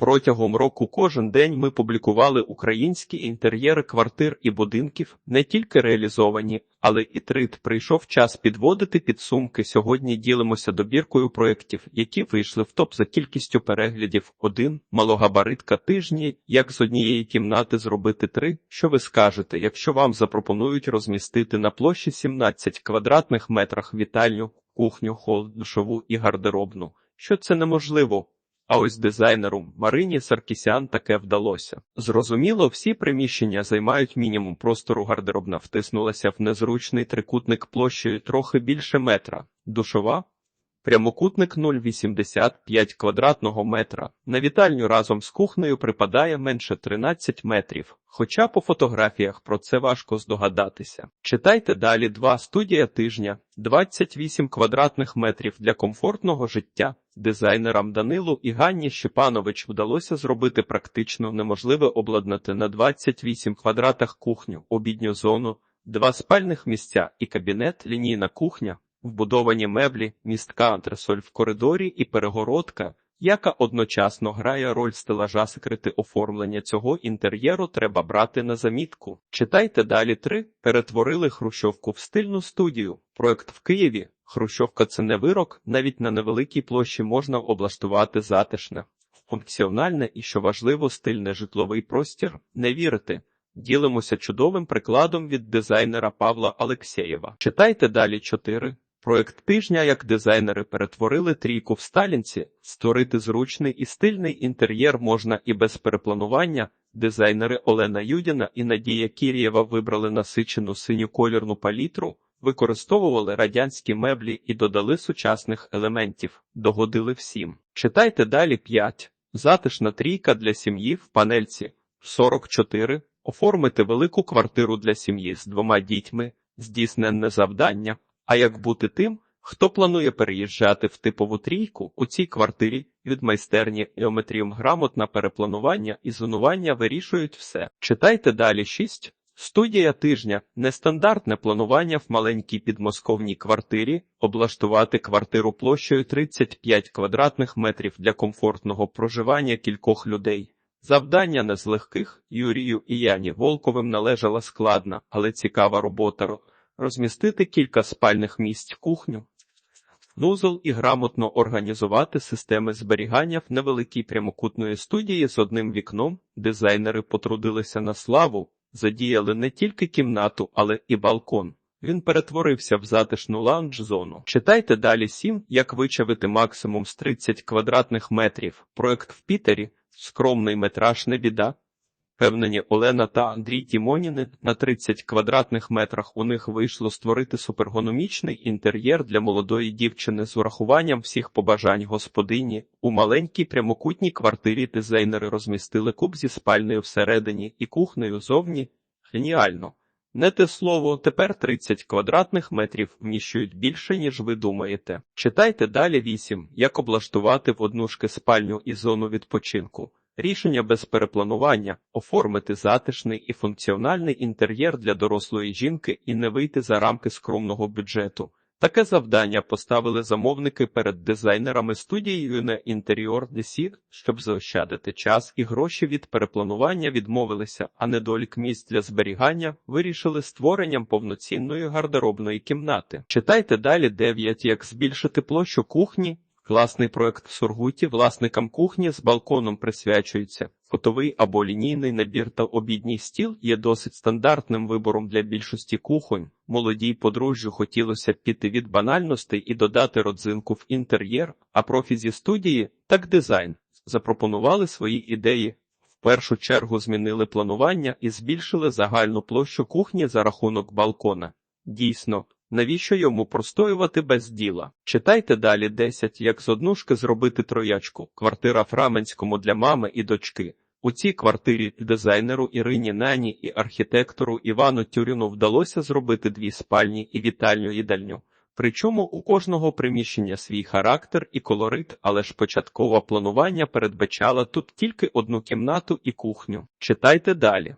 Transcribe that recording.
Протягом року кожен день ми публікували українські інтер'єри квартир і будинків, не тільки реалізовані, але і трит. Прийшов час підводити підсумки. Сьогодні ділимося добіркою проєктів, які вийшли в топ за кількістю переглядів. Один малогабаритка тижні. Як з однієї кімнати зробити три? Що ви скажете, якщо вам запропонують розмістити на площі 17 квадратних метрах вітальню, кухню, хол, душову і гардеробну? Що це неможливо? А ось дизайнеру Марині Саркісян таке вдалося. Зрозуміло, всі приміщення займають мінімум простору гардеробна втиснулася в незручний трикутник площею трохи більше метра. Душова прямокутник 0,85 квадратного метра. На вітальню разом з кухнею припадає менше 13 метрів. Хоча по фотографіях про це важко здогадатися. Читайте далі два студія тижня, 28 квадратних метрів для комфортного життя. Дизайнерам Данилу і Ганні Щепанович вдалося зробити практично неможливе обладнати на 28 квадратах кухню, обідню зону, два спальних місця і кабінет, лінійна кухня, вбудовані меблі, містка антресоль в коридорі і перегородка, яка одночасно грає роль стелажа секрети оформлення цього інтер'єру треба брати на замітку. Читайте далі три. Перетворили Хрущовку в стильну студію. Проект в Києві. Хрущовка це не вирок, навіть на невеликій площі можна облаштувати затишне, функціональне і, що важливо, стильне житловий простір. Не вірите. Ділимося чудовим прикладом від дизайнера Павла Алексєєва. Читайте далі 4. Проект тижня, як дизайнери перетворили трійку в Сталінці, створити зручний і стильний інтер'єр можна і без перепланування. Дизайнери Олена Юдіна і Надія Кір'єва вибрали насичену синю колірну палітру, використовували радянські меблі і додали сучасних елементів, догодили всім. Читайте далі 5. Затишна трійка для сім'ї в панельці 44. Оформити велику квартиру для сім'ї з двома дітьми, здійсненне завдання. А як бути тим, хто планує переїжджати в типову трійку у цій квартирі від майстерні геометріум грамотна перепланування і зонування вирішують все. Читайте далі 6. Студія тижня нестандартне планування в маленькій підмосковній квартирі, облаштувати квартиру площею 35 квадратних метрів для комфортного проживання кількох людей. Завдання не з легких Юрію і Яні Волковим належала складна, але цікава робота розмістити кілька спальних місць кухню, нузол і грамотно організувати системи зберігання в невеликій прямокутної студії з одним вікном. Дизайнери потрудилися на славу, задіяли не тільки кімнату, але і балкон. Він перетворився в затишну лаунж-зону. Читайте далі 7, як вичавити максимум з 30 квадратних метрів. Проект в Пітері, скромний метраж не біда. Впевнені Олена та Андрій Тімоніни на 30 квадратних метрах у них вийшло створити супергономічний інтер'єр для молодої дівчини з урахуванням всіх побажань господині. У маленькій прямокутній квартирі дизайнери розмістили куб зі спальнею всередині і кухнею зовні. Геніально! Не те слово, тепер 30 квадратних метрів вміщують більше, ніж ви думаєте. Читайте далі 8. Як облаштувати в однушки спальню і зону відпочинку. Рішення без перепланування оформити затишний і функціональний інтер'єр для дорослої жінки і не вийти за рамки скромного бюджету. Таке завдання поставили замовники перед дизайнерами студії Юне Інтеріор Десір, щоб заощадити час і гроші від перепланування відмовилися, а недолік місць для зберігання вирішили створенням повноцінної гардеробної кімнати. Читайте далі 9. як збільшити площу кухні. Класний проект в Сургуті власникам кухні з балконом присвячується. Фотовий або лінійний набір та обідній стіл є досить стандартним вибором для більшості кухонь. Молодій подружжю хотілося піти від банальностей і додати родзинку в інтер'єр, а профі зі студії, так дизайн, запропонували свої ідеї. В першу чергу змінили планування і збільшили загальну площу кухні за рахунок балкона. Дійсно, Навіщо йому простоювати без діла? Читайте далі 10, як з однушки зробити троячку. Квартира в Раменському для мами і дочки. У цій квартирі дизайнеру Ірині Нані і архітектору Івану Тюріну вдалося зробити дві спальні і вітальню їдальню. Причому у кожного приміщення свій характер і колорит, але ж початкове планування передбачало тут тільки одну кімнату і кухню. Читайте далі.